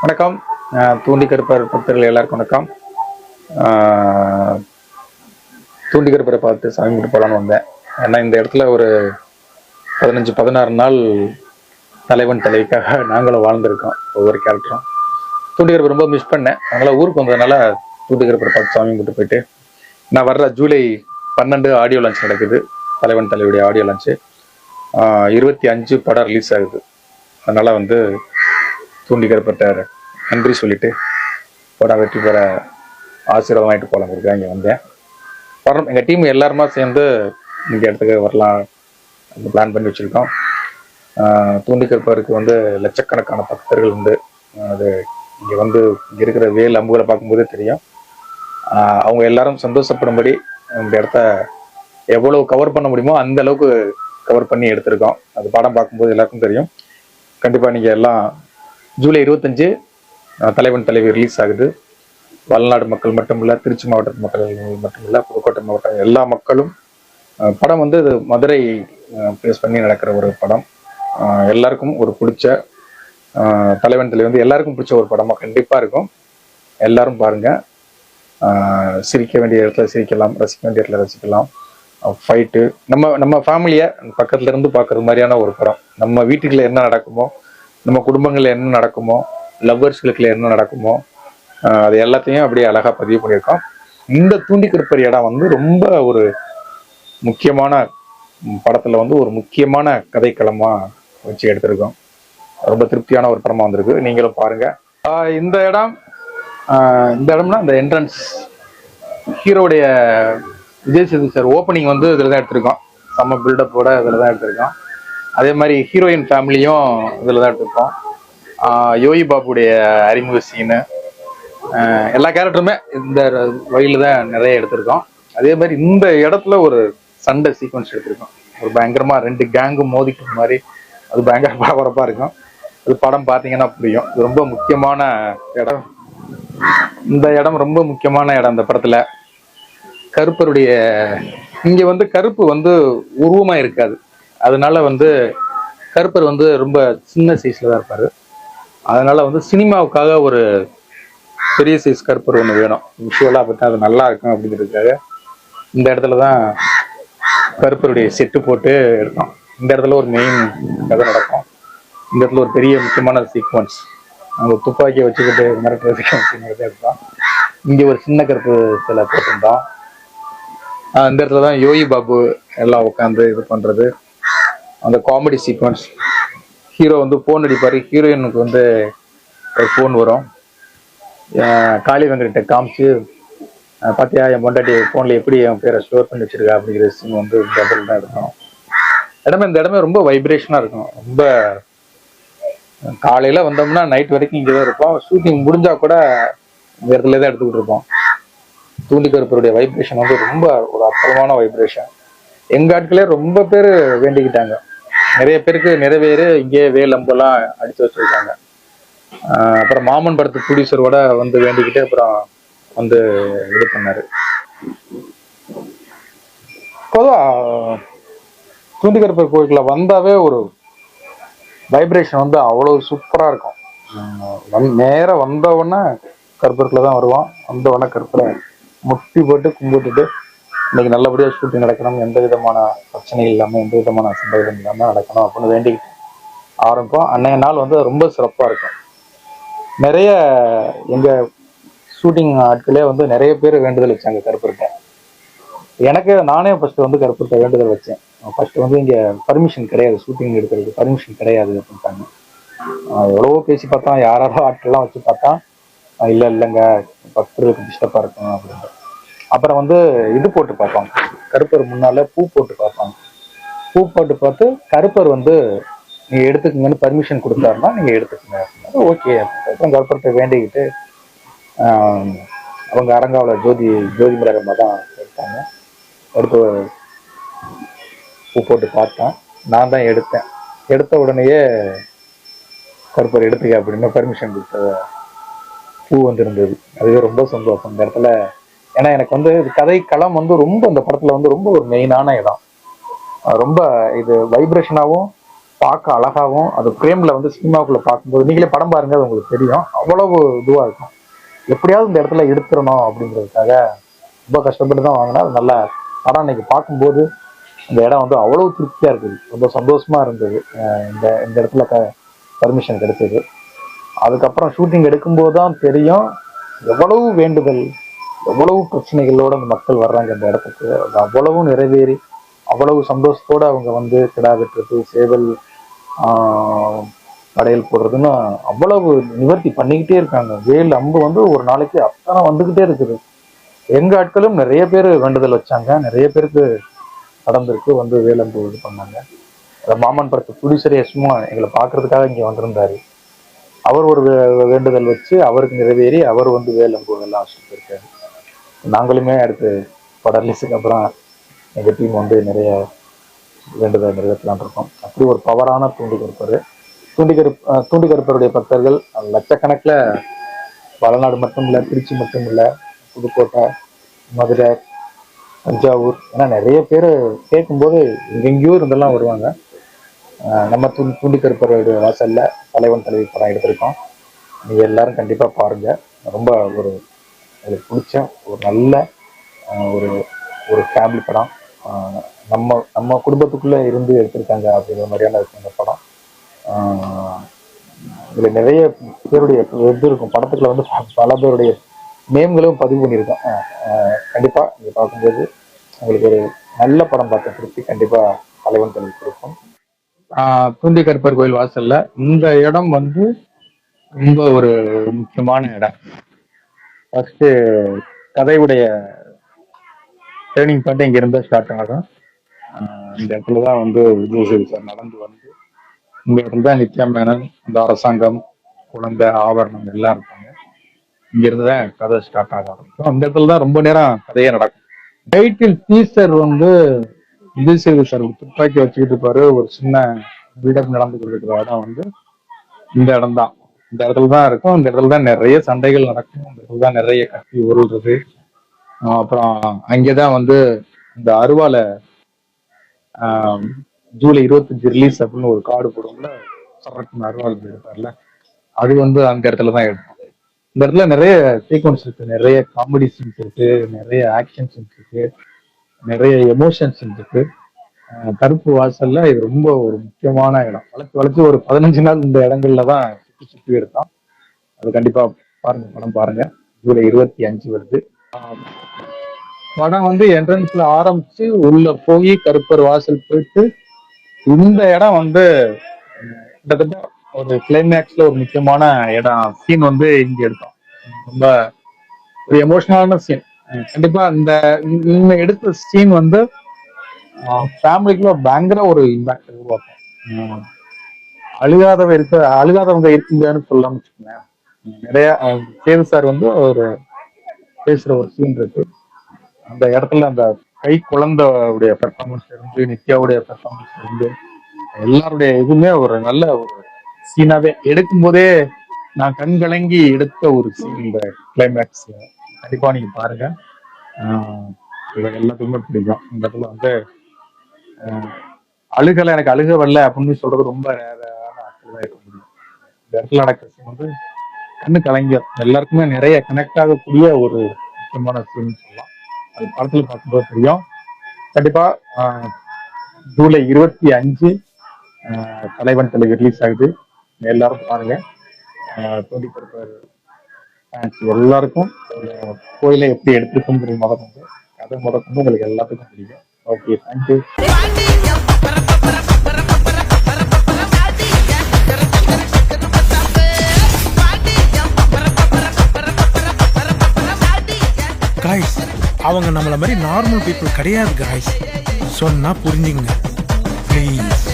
தூண்டி கருப்பர் பக்தர்கள் எல்லாருக்கும் வணக்கம். ஆஹ் தூண்டி கருப்பரை பார்த்து சாமி கும்பிட்டு போகலான்னு வந்தேன். ஏன்னா இந்த இடத்துல ஒரு பதினஞ்சு பதினாறு நாள் தலைவன் தலைவிக்காக நாங்களும் வாழ்ந்திருக்கோம் ஒவ்வொரு கேரக்டரும் தூண்டி கருப்பர் ரொம்ப மிஸ் பண்ணேன். அதனால ஊருக்கு வந்ததுனால தூண்டி கருப்பரை பார்த்து சாமி கும்பிட்டு போயிட்டு நான் வர்ற ஜூலை பன்னெண்டு ஆடியோ லான்ச் நடக்குது. தலைவன் தலைவியுடைய ஆடியோ லான்ச்சு இருபத்தி அஞ்சு படம் ரிலீஸ் ஆகுது. அதனால் வந்து தூண்டிக்கப்பட்டார் நன்றி சொல்லிட்டு படம் வெற்றி பெற ஆசீர்வாதம் ஆகிட்டு போகலாம் இங்கே வந்தேன். வரணும். எங்கள் டீம் எல்லாருமா சேர்ந்து இந்த இடத்துக்கு வரலாம். பிளான் பண்ணி வச்சுருக்கோம். தூண்டிக்கிறப்பருக்கு வந்து லட்சக்கணக்கான பக்தர்கள் உண்டு. அது இங்கே வந்து இங்கே இருக்கிற வேல் அம்புகளை பார்க்கும்போதே தெரியும். அவங்க எல்லாரும் சந்தோஷப்படும்படி இந்த இடத்த எவ்வளோ கவர் பண்ண முடியுமோ அந்த அளவுக்கு கவர் பண்ணி எடுத்திருக்கோம். அது படம் பார்க்கும்போது எல்லாருக்கும் தெரியும். கண்டிப்பாக நீங்கள் எல்லாம் ஜூலை இருபத்தஞ்சு தலைவன் தலைவி ரிலீஸ் ஆகுது. வல்நாடு மக்கள் மட்டுமில்ல திருச்சி மாவட்ட மக்கள் மட்டும் இல்லை புதுக்கோட்டை மாவட்டம் எல்லா மக்களும் படம் வந்து இது மதுரை பேஸ் பண்ணி நடக்கிற ஒரு படம். எல்லாருக்கும் ஒரு பிடிச்ச தலைவன் தலைவி வந்து எல்லாருக்கும் பிடிச்ச ஒரு படமாக கண்டிப்பாக இருக்கும். எல்லாரும் பாருங்கள் சிரிக்க வேண்டிய இடத்துல சிரிக்கலாம் ரசிக்க வேண்டிய இடத்துல ரசிக்கலாம். ஃபைட்டு நம்ம நம்ம ஃபேமிலியை பக்கத்துல இருந்து பார்க்குற மாதிரியான ஒரு படம். நம்ம வீட்டுக்குள்ள என்ன நடக்குமோ நம்ம குடும்பங்களில் என்ன நடக்குமோ லவ்வர்ஸ்களுக்குள்ள என்ன நடக்குமோ அது எல்லாத்தையும் அப்படியே அழகாக பதிவு பண்ணியிருக்கோம். இந்த தூண்டி கிருப்பர் இடம் வந்து ரொம்ப ஒரு முக்கியமான படத்தில் வந்து ஒரு முக்கியமான கதைக்களமாக வச்சு எடுத்திருக்கோம். ரொம்ப திருப்தியான ஒரு படமாக வந்திருக்கு. நீங்களும் பாருங்கள் இந்த இடம் இந்த இடம்னா இந்த என்ட்ரன்ஸ் ஹீரோடைய விஜய் சேது சார் ஓப்பனிங் வந்து இதில் தான் எடுத்திருக்கோம். செம்ம பில்டப்போட இதில் தான் எடுத்திருக்கோம். அதே மாதிரி ஹீரோயின் ஃபேமிலியும் இதில் தான் எடுத்திருக்கோம். யோகி பாபுடைய அறிமுக சீனு எல்லா கேரக்டருமே இந்த வகையில் தான் நிறைய எடுத்திருக்கோம். அதே மாதிரி இந்த இடத்துல ஒரு சண்டை சீக்வன்ஸ் எடுத்திருக்கோம். ஒரு பயங்கரமாக ரெண்டு கேங்கும் மோதிக்கிற மாதிரி அது பயங்கர பரபரப்பாக இருக்கும். அது படம் பார்த்தீங்கன்னா புரியும். இது ரொம்ப முக்கியமான இடம். இந்த இடம் ரொம்ப முக்கியமான இடம் இந்த படத்தில். கருப்பருடைய இங்கே வந்து கருப்பு வந்து உருவமாக இருக்காது. அதனால வந்து கருப்பர் வந்து ரொம்ப சின்ன சைஸ்ல தான் இருப்பாரு. அதனால வந்து சினிமாவுக்காக ஒரு பெரிய சைஸ் கருப்பர் ஒன்று வேணும். விஷுவலாக பார்த்தா அது நல்லா இருக்கும் அப்படிங்கிறதுக்காக இந்த இடத்துல தான் கருப்பருடைய செட்டு போட்டு எடுத்தோம். இந்த இடத்துல ஒரு மெயின் கதை நடக்கும். இந்த இடத்துல ஒரு பெரிய முக்கியமான சீக்வன்ஸ் நம்ம துப்பாக்கியை வச்சுக்கிட்டு மிரட்டுறதுக்கு அப்படிங்கிறத எடுத்தோம் இங்கே ஒரு சின்ன கருப்பு சில போட்டிருந்தோம். இந்த இடத்துல தான் யோகி பாபு எல்லாம் உட்காந்து இது பண்ணுறது அந்த காமெடி சீக்வன்ஸ் ஹீரோ வந்து ஃபோன் அடிப்பாரு. ஹீரோயினுக்கு வந்து ஒரு ஃபோன் வரும். காளி வெங்கட்ட காமிச்சு பார்த்தியா என் பொண்டாட்டி ஃபோனில் எப்படி என் பேரை ஸ்டோர் பண்ணி வச்சிருக்கா? அப்படிங்கிற சீன் வந்து இந்த இடத்துல தான் இருக்கும். இடமே இந்த இடமே ரொம்ப வைப்ரேஷனாக இருக்கும். ரொம்ப காலையில் வந்தோம்னா நைட் வரைக்கும் இங்கே தான் இருப்போம். ஷூட்டிங் முடிஞ்சால் கூட இந்த இடத்துல தான் எடுத்துக்கிட்டு இருப்போம். தூண்டி கருப்பருடைய வைப்ரேஷன் வந்து ரொம்ப ஒரு அற்புதமான வைப்ரேஷன் எங்க ஆட்களே ரொம்ப பேர் வேண்டிக்கிட்டாங்க. நிறைய பேருக்கு நிறைவேறு இங்கே வேலம்பெல்லாம் அடிச்சு வச்சிருக்காங்க. அப்புறம் மாமன் படத்து ப்ரொடியூசரோட வந்து வேண்டிக்கிட்டு அப்புறம் வந்து இது பண்ணாரு. பொதுவா தூண்டிகருப்பர் கோயிலுக்குள்ள வந்தாவே ஒரு வைப்ரேஷன் வந்து அவ்வளோ சூப்பரா இருக்கும். வந் வந்து வந்த உடனே கருப்பருக்குள்ள தான் வருவோம் வந்த உடனே கருப்பரை முட்டி போட்டு கும்பிட்டுட்டு இன்னைக்கு நல்லபடியா ஷூட்டிங் நடக்கணும் எந்த விதமான பிரச்சனையும் இல்லாம எந்த விதமான சந்தேகம் இல்லாம நடக்கணும் அப்படின்னு வேண்டிக்கிட்டு ஆரம்பம். அன்னைய நாள் வந்து ரொம்ப சிறப்பா இருக்கும். நிறைய எங்க ஷூட்டிங் ஆட்களே வந்து நிறைய பேர் வேண்டுதல் வச்சாங்க கருப்பர்கிட்ட எனக்கு நானே ஃபர்ஸ்ட் வந்து கருப்பர்கிட்ட வேண்டுதல் வச்சேன். ஃபர்ஸ்ட் வந்து இங்க பர்மிஷன் கிடையாது ஷூட்டிங் எடுக்கிறதுக்கு பர்மிஷன் கிடையாது அப்படின்ட்டாங்க. எவ்வளவோ பேசி பார்த்தோம் யாராரோ ஆட்கள்லாம் வச்சு பார்த்தா இல்லை இல்லைங்க பக்தர்களுக்கு டிஸ்டர்பாக இருக்கும் அப்படின்ட்டு. அப்புறம் வந்து இது போட்டு பார்ப்பாங்க. கருப்பர் முன்னால பூ போட்டு பார்ப்பாங்க. பூ போட்டு பார்த்து கருப்பர் வந்து நீங்க எடுத்துக்கங்கன்னு பர்மிஷன் கொடுத்தாருன்னா நீங்க எடுத்துக்கங்க. ஓகே. அப்புறம் கருப்பர்கிட்ட வேண்டிக்கிட்டு அவங்க அரங்காவில் ஜோதி ஜோதி மலரமாக தான் எடுத்தாங்க. எடுத்து பூ போட்டு பார்த்தேன். நான் தான் எடுத்தேன். எடுத்த உடனேயே கருப்பர் எடுத்துக்க அப்படின்னு பர்மிஷன் கொடுத்த பூ வந்திருந்தது. அதுவே ரொம்ப சந்தோஷம். இந்த இடத்துல ஏன்னா எனக்கு வந்து இது கதை களம் வந்து ரொம்ப இந்த படத்துல வந்து ரொம்ப ஒரு மெயினான இடம். ரொம்ப இது வைப்ரேஷனாகவும் பார்க்க அழகாகவும் அது ஃப்ரேமில் வந்து சினிமாவுக்குள்ள பார்க்கும்போது நீங்களே படம் பாருங்க அது உங்களுக்கு தெரியும். அவ்வளவு இதுவாக இருக்கும். எப்படியாவது இந்த இடத்துல எடுத்துடணும் அப்படிங்கிறதுக்காக ரொம்ப கஷ்டப்பட்டு தான் வாங்கினா அது நல்லா படம் இன்னைக்கு பார்க்கும்போது இந்த இடம் வந்து அவ்வளவு திருப்தியாக இருக்குது ரொம்ப சந்தோஷமா இருந்தது. இந்த இந்த இடத்துல க பர்மிஷன் கிடைச்சது. அதுக்கப்புறம் ஷூட்டிங் எடுக்கும்போது தான் தெரியும். எவ்வளவு வேண்டுதல் எவ்வளவு பிரச்சனைகளோட அந்த மக்கள் வர்றாங்க அந்த இடத்துக்கு அது அவ்வளவும் நிறைவேறி அவ்வளவு சந்தோஷத்தோட அவங்க வந்து கிடா வெட்டுறது சேவல் படையல் போடுறதுன்னு அவ்வளவு நிவர்த்தி பண்ணிக்கிட்டே இருக்காங்க. வேல் அம்பு வந்து ஒரு நாளைக்கு அத்தனை வந்துக்கிட்டே இருக்குது. எங்க ஆட்களும் நிறைய பேர் வேண்டுதல் வச்சாங்க. நிறைய பேருக்கு நடந்திருக்கு வந்து வேலம்பு இது பண்ணாங்க. மாமன் படத்து புடிசரி சும்மா எங்களை பார்க்கறதுக்காக இங்கே வந்திருந்தாரு. அவர் ஒரு வே- வேண்டுதல் வச்சு அவருக்கு நிறைவேறி அவர் வந்து வேலம்பு எல்லாம் நாங்களுமே அடுத்து படம் ரிலீஸுக்கு அப்புறம் எங்கள் டீம் வந்து நிறைய வேண்டுதல் நிறைவேற்றலாம்னு இருக்கோம். அப்படி ஒரு பவரான தூண்டி கருப்பர் தூண்டி தூண்டி கருப்பருடைய பக்தர்கள் லட்சக்கணக்கில் வளநாடு மட்டும் இல்லை திருச்சி மட்டும் இல்லை புதுக்கோட்டை மதுரை தஞ்சாவூர் ஏன்னா நிறைய பேர் கேட்கும்போது எங்கெங்கேயோ இருந்தெல்லாம் வருவாங்க. நம்ம தூ தூண்டி கருப்பருடைய வாசல்ல தலைவன் தலைவி படம் எடுத்திருக்கோம். நீங்கள் எல்லாரும் கண்டிப்பாக பாருங்கள் ரொம்ப ஒரு எனக்கு பிடிச்ச ஒரு நல்ல ஒரு ஒரு ஃபேமிலி படம். நம்ம நம்ம குடும்பத்துக்குள்ள இருந்து எடுத்திருக்காங்க அப்படிங்கிற மாதிரியான இருக்கும் இந்த படம். இதில் இதுல நிறைய பேருடைய இது இருக்கும். படத்துக்குள்ள வந்து பல பேருடைய நேம்களும் பதிவு பண்ணியிருக்கோம். கண்டிப்பாக நீங்கள் கண்டிப்பா நீங்க பார்க்கும்போது உங்களுக்கு ஒரு நல்ல படம் பார்த்த திருப்தி கண்டிப்பா தலைவன் தலைவி கொடுக்கும். ஆஹ் தூண்டி கருப்பர் கோயில் வாசல்ல இந்த இடம் வந்து ரொம்ப ஒரு முக்கியமான இடம். ஃபர்ஸ்ட் கதையுடைய டேர்னிங் பாயிண்ட் இங்க இருந்தா ஸ்டார்ட் ஆகும் இந்த இடத்துல தான் வந்து விஜய் சார் நடந்து வந்து இங்க இருந்தா நித்யா மேனன் இந்த அரசாங்கம் குழந்தை ஆபரணம் எல்லாம் இருப்பாங்க. இங்க இருந்து தான் கதை ஸ்டார்ட் ஆக ஆரம்பிக்கும். அந்த இடத்துல தான் ரொம்ப நேரம் கதையே நடக்கும். டைட்டில் டீசர் வந்து விஜய் சேது சார் துப்பாக்கி வச்சுக்கிட்டு இருப்பாரு. ஒரு சின்ன பில்டப் நடந்துகிட்டு கொண்டிருக்கிற இடம் வந்து இந்த இடம் தான். இந்த இடத்துல தான் இருக்கும். இந்த இடத்துல தான் நிறைய சண்டைகள் நடக்கும். இந்த இடத்துல தான் நிறைய கட்டி உருள்றது அப்புறம் அங்கேதான் வந்து இந்த அருவால ஆஹ் ஜூலை இருபத்தஞ்சு ரிலீஸ் அப்படின்னு ஒரு கார்டு போடுவோம்ல. சரக்குன்னு அருவாள் எடுப்பார்ல அது வந்து அந்த இடத்துல தான் எடுப்போம் இந்த இடத்துல நிறைய சீக்வன்ஸ் இருக்கு. நிறைய காமெடி சீன்ஸ் இருக்கு. நிறைய ஆக்ஷன் சீன்ஸ் இருக்கு. நிறைய எமோஷன்ஸ் இருக்கு. கருப்பு வாசல்ல இது ரொம்ப ஒரு முக்கியமான இடம். வளர்த்து வளர்த்து ஒரு பதினஞ்சு நாள் இந்த இடங்கள்ல தான் சுத்தி எடுத்தோம் அது கண்டிப்பா பாருங்க படம் பாருங்க. ஜூலை இருபத்தி அஞ்சு வருது. படம் வந்து என்ட்ரன்ஸ்ல ஆரம்பிச்சு உள்ள போய் கருப்பர் வாசல் போயிட்டு இந்த இடம் வந்து கிட்டத்தட்ட ஒரு கிளைமேக்ஸ்ல ஒரு முக்கியமான இடம். சீன் வந்து இங்க எடுத்தோம். ரொம்ப ஒரு எமோஷனலான சீன் கண்டிப்பா இந்த இந்த எடுத்த சீன் வந்து ஃபேமிலிக்குள்ள பயங்கர ஒரு இம்பாக்ட் உருவாக்கும். அழுகாதவ இருக்க அழுகாதவங்க இருக்கீங்கன்னு சொல்லாம வச்சுக்கோங்களேன். நிறைய சேது சார் வந்து ஒரு பேசுற ஒரு சீன் இருக்கு. அந்த இடத்துல அந்த கை குழந்தையுடைய பெர்ஃபார்மன்ஸ் இருந்து நித்யாவுடைய பெர்ஃபார்மன்ஸ் இருந்து எல்லாருடைய இதுவுமே ஒரு நல்ல ஒரு சீனாவே எடுக்கும் போதே நான் கண் கலங்கி எடுத்த ஒரு சீன் இந்த கிளைமேக்ஸ் கண்டிப்பா நீங்க பாருங்க. எல்லாத்துக்குமே பிடிக்கும். இந்த இடத்துல வந்து அழுகலை எனக்கு அழுக வரல அப்படின்னு சொல்றது ரொம்ப ரேரான ஆட்கள் தான் இருக்க முடியும் இந்த இடத்துல நடக்கிற சீன் வந்து கண்ணு கலைஞர் எல்லாருக்குமே நிறைய கனெக்ட் ஆகக்கூடிய ஒரு முக்கியமான சீன் சொல்லலாம். அது படத்துல பார்க்கும்போது தெரியும். கண்டிப்பா ஜூலை இருபத்தி அஞ்சு தலைவன் தலை ரிலீஸ் ஆகுது. எல்லாரும் பாருங்க. ஆஹ் தோண்டி கருப்பர் எல்லாருக்கும் கோயிலை எப்படி தெரியும் முத கொண்டு கதை முத கொண்டு உங்களுக்கு எல்லாத்துக்கும் தெரியும். ஓகே தேங்க்யூ அவங்க நம்மள மாதிரி நார்மல் பீப்புள் கிடையாது காய்ஸ் சொன்னா புரிஞ்சுங்க ப்ளீஸ்